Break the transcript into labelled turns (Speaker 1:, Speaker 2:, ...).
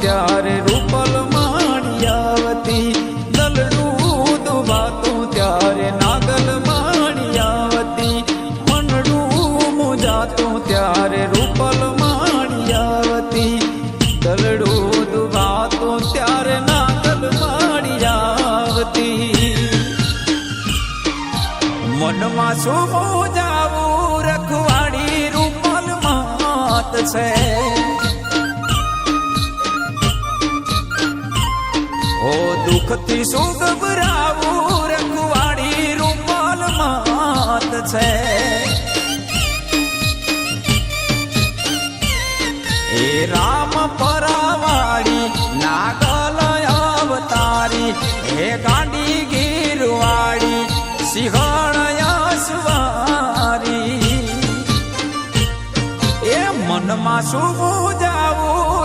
Speaker 1: ત્યારે રૂપલ માણી આવતી. દલડું દુભાતું ત્યારે નાગલ માણી આવતી. મનડું મુજાતું ત્યારે રૂપલ માણી આવતી. દલડું દુભાતું ત્યારે નાગલ માણી આવતી. મનમાં શું જાવું રખવાડી રૂપલ માત છે. દુઃખથી શું ગભરાવું રખવાડી રૂપાલ માત છે. એ રામ પરાવાળી નાગલ અવતારી, હે ગાંડી ગીરવાળી સવારી. એ મનમાં શું